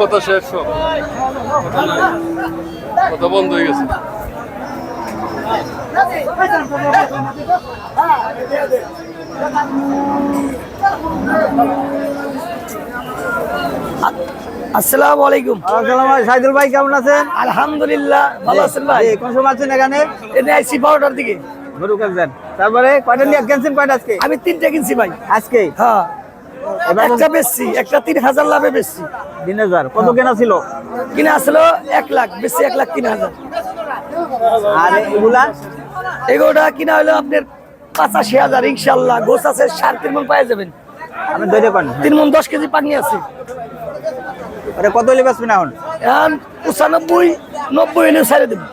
কথা শেষ সব কথা বন্ধ হয়ে গেছে। আসসালামু আলাইকুম। সাইদুল ভাই কেমন আছেন? আলহামদুলিল্লাহ ভালো আছেন ভাই? কোন সময় আছেন এখানে? এনে আইসি বারোটার দিকে। গরু কিনছেন। তারপরে কয়টা নিয়ে কিনছেন কয়টা আজকে? আমি তিনটা কিনছি ভাই। আজকে? হ্যাঁ। একটা বেচছি একটা তিন হাজার লাভে বেচছি তিন হাজার। কত কেনা ছিল? কিনা আসলো এক লাখ বেচছি এক লাখ তিন হাজার। আর এগুলা? এগুলোটা কিনা হলো আপনার পঁচাশি হাজার ইনশাল্লাহ। গোছ আছে সাড়ে তিন মন পাই যাবেন। আপনি দইতে পারেন তিন মন দশ কেজি পানি আছে। ওটা কত হলে বেচবেন এখন? এখন পঁচানব্বই নব্বই ছাড়ে দেবো।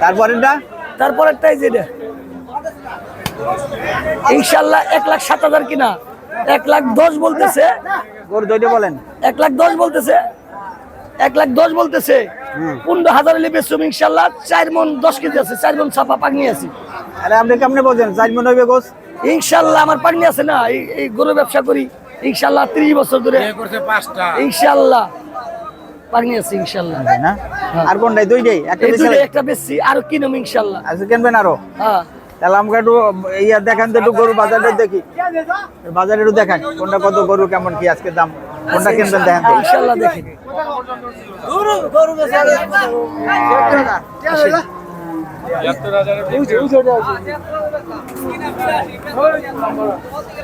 তারপরেরটা? তারপরেরটাই যেটা ইনশাল্লাহ এক লাখ সাত হাজার কিনা। এক লাখ দশ বলতেছে। গরু বলেন। এক লাখ দশ বলতেছে। এক লাখ দশ বলতেছে। পনেরো হাজার হলে বেচুম ইনশাল্লাহ। চার মন দশ কেজি আছে চার মন ছাপা পাগনি আছে। আরে আপনি কেমনে বলছেন চার মন হইবে গোস? ইনশাল্লাহ আমার পাগনি আছে না এই এই গরু ব্যবসা করি। ইনশাল্লাহ ত্রিশ বছর ধরে। ইনশাল্লাহ পাগনি আছে ইনশাল্লাহ। না? আর কোনটাই? দুইটাই? একটা একটা বেশি আরও কিনম ইনশাল্লাহ। আজকে কিনবেন আরও? হ্যাঁ। তাহলে আমাকে একটু ইয়া দেখান তো একটু গরু বাজারটা দেখি। বাজারে একটু দেখান কোনটা কত গরু কেমন কি আজকে দাম কোনটা কিনবেন দেখেন তো। ইনশাল্লাহ দেখি।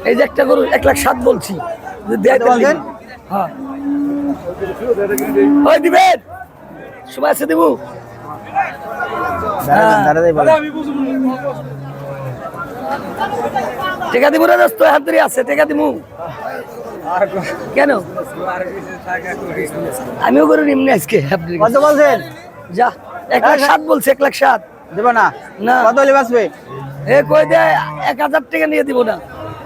এই যে একটা গরু এক লাখ সাত বলছি? হ্যাঁ। ওই দিবেন? সময় আছে দেবো? দাঁড়ান, বলেন। টেকা দিব না দোস্ত হাত ধরে আছে টেকা দিব কেন? আমিও নিমনি আজকে কত বলছেন? যা এক লাখ সাত বলছে এক লাখ সাত। দেব না? না। কত হলে বাঁচবে? এ কই দেয় এক হাজার টাকা নিয়ে দিব না।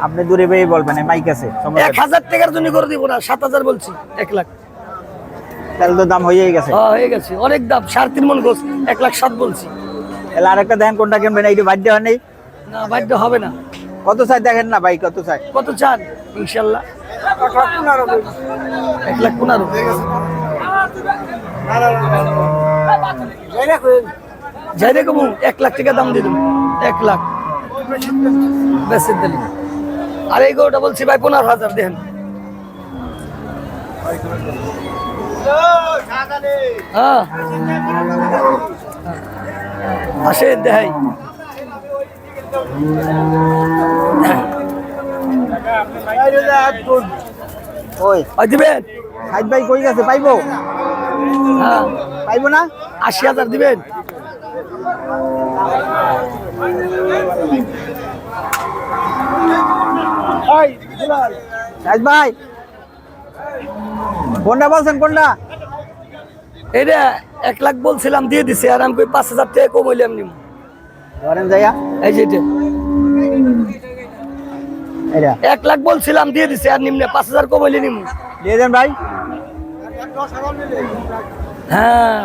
আপনি দূরে পেয়ে বলবেন মাইক আছে এক। হাজার টাকার জন্য করে দিব না সাত হাজার বলছি এক লাখ। তাহলে তো দাম হয়েই গেছে। হ্যাঁ হয়ে গেছে অনেক দাম সাড়ে তিন মন গোছ এক লাখ সাত বলছি। তাহলে আরেকটা দেখেন কোনটা কিনবেন এইটা বাধ্য হয় নেই। না বাধ্য হবে না। কত চাই দেখেন না ভাই কত চাই? কত চান? ইনশাল্লাহ। এক লাখ পনেরো। যাই রে কমু এক লাখ টাকা দাম দিয়ে দেবো। এক লাখ। বেসের দিলি আর এই গরুটা বলছি ভাই পনেরো হাজার দেখেন। হ্যাঁ। আসে দেখাই। ওই। ওই দিবেন। সাইদ ভাই কই গেছে? পাইবো? হ্যাঁ। পাইবো না? আশি হাজার দিবেন। সাইদ ভাই। কোনটা বলছেন কোনটা? এটা এক লাখ বলছিলাম দিয়ে দিছে আর আমি পাঁচ হাজার টাকা কমাইলাম নিম। ধরেন যাইয়া। এই যে এটা। এক লাখ বলছিলাম দিয়ে দিছে আর নিম্নে পাঁচ হাজার কমাইলে নিম। দিয়ে দেন ভাই। হ্যাঁ।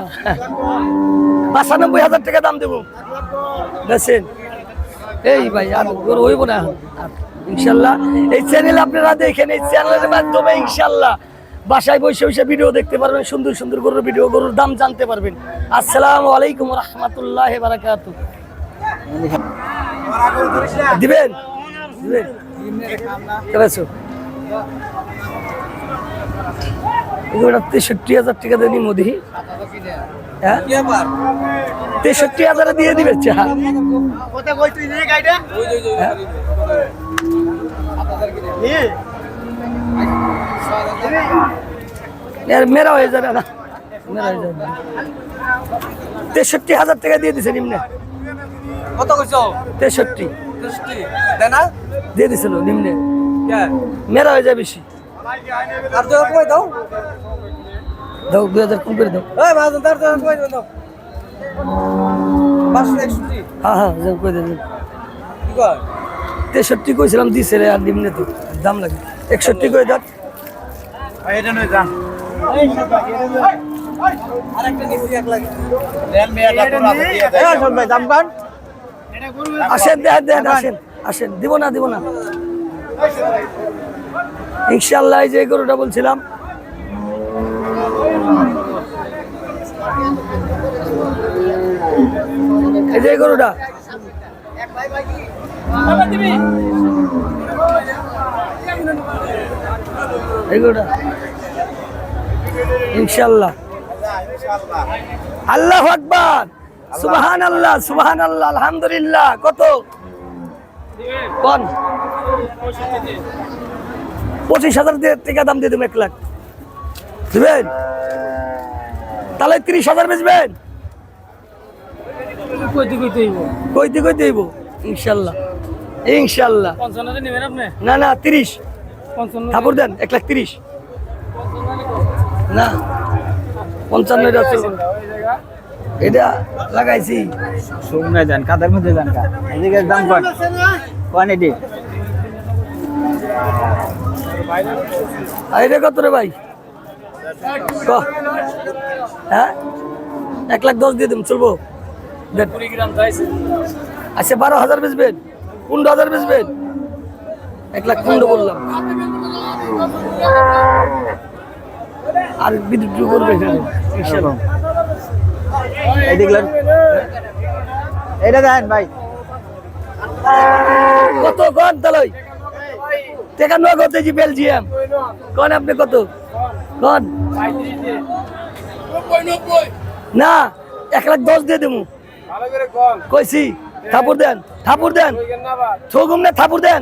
পাঁচানব্বই হাজার টাকা দাম দেবো। দেখছেন এই ভাই আর গরু হইব না। ইনশাল্লাহ এই চ্যানেল আপনারা দেখেন এই চ্যানেলের মাধ্যমে ইনশাল্লাহ বাসায় বসে বসে ভিডিও দেখতে পারবেন সুন্দর সুন্দর গরুর ভিডিও গরুর দাম জানতে পারবেন। আসসালামু আলাইকুম রহমতুল্লাহ বারাকাতু দিবেন? তেষট্টি হাজার টাকা দিয়ে নিমো দিহি হ্যাঁ? তেষট্টি হাজারে দিয়ে দিবে চা। হ্যাঁ? হয়ে মেরা হয়ে যাবে তেষট্টি হাজার টাকা দিয়ে দিছে নিম্নে কত কইছো? তেষট্টি। দৃষ্টি দেনা দিয়ে দিছিল নিম্নে। কে? মেরা হয়ে যায় বেশি। আর তো কই দাও। দাও দুই হাজার কম করে দাও। এই মাঝে তার তো কই দাও বাস একষট্টি। হ্যাঁ হ্যাঁ কই দেবেন কি কয়? তেষট্টি কইছিলাম দিছে রে আর নিম্নে তো। দাম লাগে। একষট্টি কই দাও এটা নয় যান। আরেকটা নিছি এক লাগে। ভাই দাম পান। আসেন দেখেন দেখেন আসেন আসেন। দিব না দিব না। ইনশাল্লাহ যে গরুটা বলছিলাম। এই যে গরুটা। এই ইনশাল্লাহ। আল্লাহ আকবার। সুবহান আল্লাহ। সুবহান আল্লাহ আলহামদুলিল্লাহ। কত? কোন? পঁচিশ হাজার দিয়ে টাকা দাম দিয়ে দেবেন এক লাখ। দিবেন? তাহলে তিরিশ হাজার বেচবেন? কইতে কইতে হইব। ইনশাল্লাহ। ইনশাল্লাহ। পঞ্চান্নতে নেবেন আপনি? না না তিরিশ। পঞ্চান্ন ঠাকুর দেন এক লাখ তিরিশ। না। পঞ্চান্ন এটা লাগাইছি। শুকনো যান কাদের মধ্যে যান এদিকে দাম কত কোয়ান্টিটি আর এটা কত রে ভাই? হ্যাঁ? এক লাখ দশ দিয়ে দিন চলবো। আচ্ছা বারো হাজার বেচবেন? পনেরো হাজার বেচবেন? এক লাখ পনেরো বললাম। আর বিদ্যুৎ করবে এখানে। ইনশাল্লাহ। এদিকে লন। এটা দেন ভাই। কত কন তালই? টেকা নগদ দিয়েছি বেলজিয়াম। কন আপনি কত? কন না এক লাখ দশ দিয়ে দেবো ভালো করে কম কইছি থাপুর দেন থাপুর দেন। থগুম না থাপুর দেন।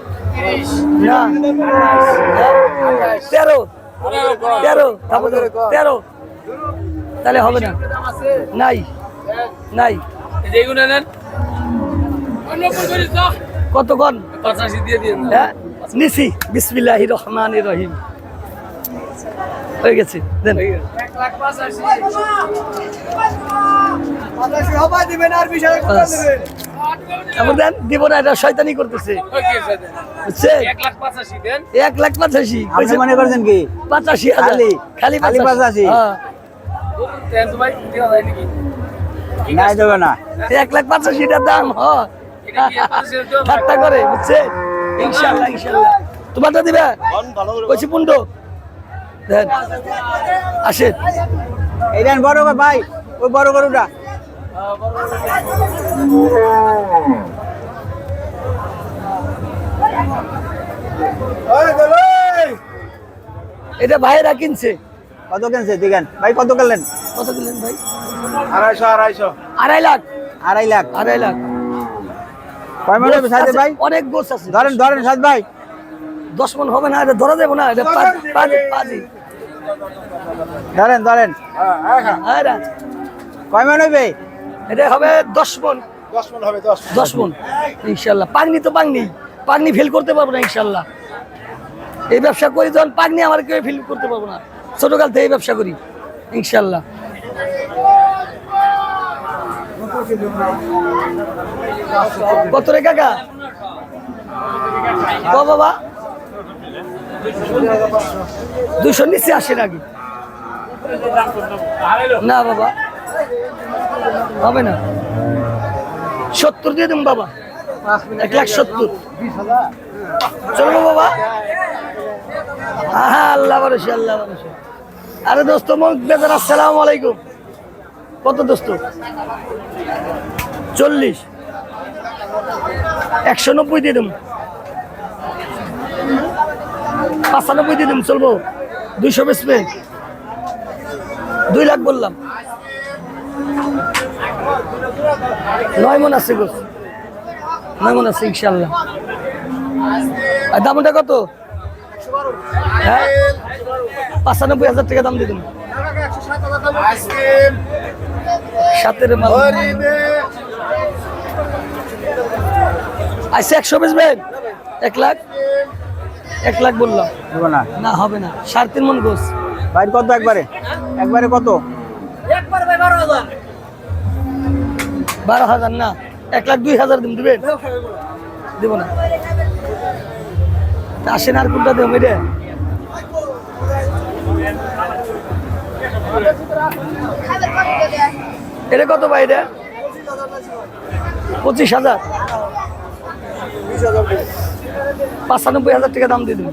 না। তেরো। তেরো। তারপর তেরো। তাহলে হবে না। নাই। নাই। কতক্ষণ হ্যাঁ? নিছি। বিসমিল্লাহি রহমান রহিম। হয়ে গেছে দেন। এক লাখ পঁচাশি তারপর দেন দিব না এটা শয়তানি করতেছে। এক লাখ পঁচাশি দেন। এক লাখ পঁচাশি আপনি মনে করছেন কি? পঁচাশি খালি? খালি খালি পঁচাশি? হ্যাঁ। দেবে না। এক লাখ পঁচাশিটার দাম হয় এটা কি পঁচাশির দেওয়া ঠাট্টা করে বুঝছেন? ইনশাল্লাহ ইনশাল্লাহ। তোমারটা দিবে? কইছি পুন্ড দেন। আসেন। এই দেন বড় গরু, ভাই ওই বড় গরুটা। এটা ভাইয়েরা কিনছে। কত কেনছে দিকেন ভাই কত করলেন কত কিনলেন ভাই? আড়াইশো আড়াইশো। আড়াই লাখ। আড়াই লাখ। আড়াই লাখ। কয় মনে হবে ভাই? অনেক গোছ আছে। ধরেন ধরেন সাথ ভাই। দশ মন হবে না এটা ধরা যাব না এটা পাঁচ পাঁচই ধরেন ধরেন হ্যাঁ রা। কয় মনে হবে? এটা হবে দশ মন দশ মন ইনশাল্লাহ। পাগনি তো পাগনি। পাগনি ফিল করতে পারব না ইনশাল্লাহ। এই ব্যবসা করি যখন পাগনি আমার কেউ ফিল করতে পারব না। ছোটকাল থেকে এই ব্যবসা করি ইনশাল্লাহ। কত রে কাকা? বাবা? দুশো নিচে আসে নাকি? না বাবা, হবে না। সত্তর দিয়ে দেন বাবা। এক লাখ সত্তর। চলবো বাবা। আল্লাহ বারসে আল্লাহ বারসে আরে দোস্ত বেজার, আসসালাম আলাইকুম। কত দোস্ত? চল্লিশ। একশো নব্বই দিয়ে দেব। পাঁচানব্বই দিয়ে দেব চলবো। দুইশো বেসবে দুই লাখ বললাম। নয় মন আছে গো। নয় মন আছে ইনশাল্লাহ আর দামটা কত? হ্যাঁ? পাঁচানব্বই হাজার টাকা দাম দিয়ে দেবো সাতের মাল। আচ্ছা একশো বেচবেন? এক লাখ? এক লাখ বললাম। দেবো না। না হবে না। সাড়ে তিন মন গোস। ভাই কত একবারে? একবারে কত? বারো হাজার। না এক লাখ দুই হাজার দিন দিবেন? দিব না আসেন আর কোনটা দেব এটা? এটা কত ভাই এটা? পঁচিশ হাজার। পাঁচানব্বই হাজার টাকা দাম দিয়ে দিন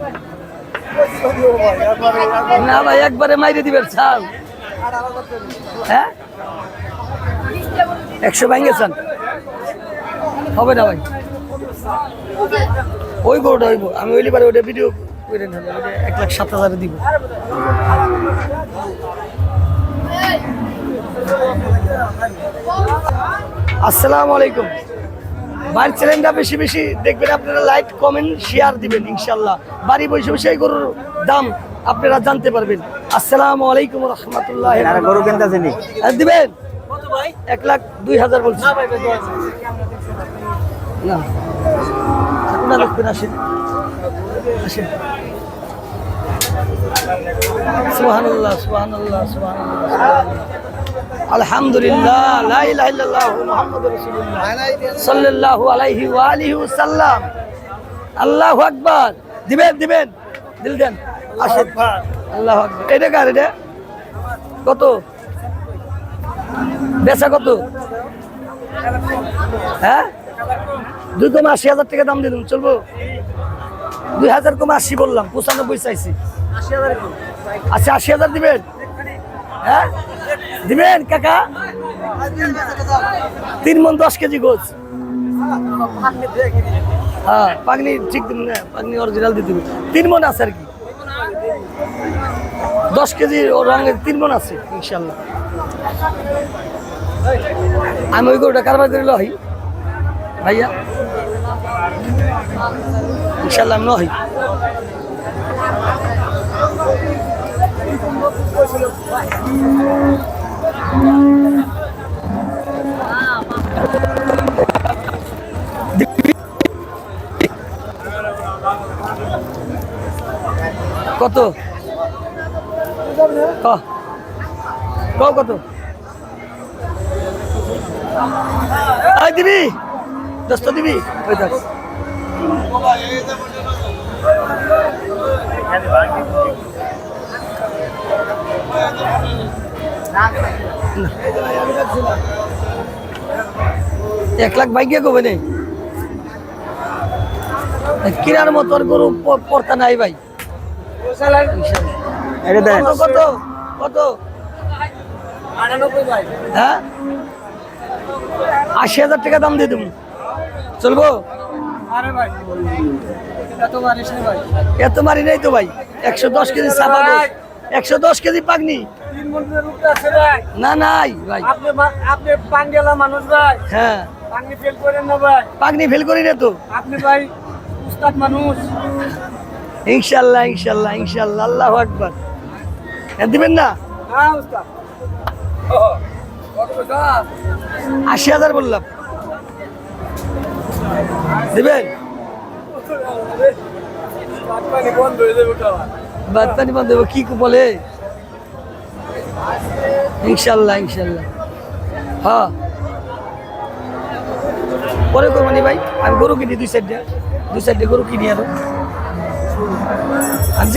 না ভাই একবারে মাইরে দিবেন ছাল হ্যাঁ? একশো ভেঙেছেন হবে না ভাই। ওই গরুটা হইব আমি ওইলি পারে ওটা ভিডিও করে এক লাখ সাত হাজারে দিব। আসসালামু আলাইকুম। বাড়ির চ্যানেলটা বেশি বেশি দেখবেন আপনারা লাইক কমেন্ট শেয়ার দিবেন ইনশাল্লাহ। বাড়ি বসে বসে এই গরুর দাম আপনারা জানতে পারবেন। আসসালামু আলাইকুম রহমতুল্লাহ আর গরু কিনতেছে নি? দিবেন? এক লাখ দুই হাজার বলছি। না না। দেখবেন আসেন। আসেন। সুবহানাল্লাহ সুবহানাল্লাহ সুবহানাল্লাহ। আলহামদুলিল্লাহ, লা ইলাহা ইল্লাল্লাহ মুহাম্মাদুর রাসূলুল্লাহ। সাল্লাল্লাহু আলাইহি ওয়া আলিহি ওয়াসাল্লাম। আল্লাহু আকবার। দিবেন দিবেন। দিল দেন। আসেন। আল্লাহু আকবার। এটা কার এটা? কত? বেচা কত? হ্যাঁ? দুই কমে আশি হাজার টাকা দাম দিলাম, চলবো? দুই হাজার কমে আশি বললাম, পঁচানব্বই চাইছি। আচ্ছা আশি হাজার দিবেন? হ্যাঁ? দিবেন, কাকা? তিন মন দশ কেজি গোছ। হ্যাঁ পাগনি ঠিক দিন না পাগনি অরিজিনাল দিয়ে দিবেন তিন মন আছে আর কি। দশ কেজি রঙের তিন মন আছে, ইনশাল্লাহ। আমি ওই গরুটা কারবার করে লই। ভাইয়া, ইনশাল্লাহ আমি নই কত? ক। ক কত? আই দিবি। দশটা দিবি। ওই এক লাখ বাইকে কবে নেই? কিনার মতো গরু পড়তা নাই ভাই। কত? কত? হ্যাঁ? আশি হাজার টাকা দাম দিয়ে দেবো। চলবো? এত মারি নেই তো ভাই। একশো দশ কেজি চাপা একশো দশ কেজি পাকনি। না, নাই, ভাই। আপনি পাঙ্গেলা মানুষ ভাই হ্যাঁ। পাঙ্গি ফেল করেন না ভাই ফেল করি না তো। আপনি ভাই উস্তাদ মানুষ ইনশাল্লাহ ইনশাল্লাহ ইনশাল্লাহ, আল্লাহ হ্যাঁ দিবেন না? আশি হাজার বললাম। দিবেন? বন্ধ হয়ে যাবে খাওয়া বান্ধব কি বলে? ইনশাল্লাহ ইনশাল্লাহ। হ্যাঁ। পরে করব নি ভাই, আমি গরু কিনি দুই সাইডে দুই সাইডে গরু কিনি আরও। আমি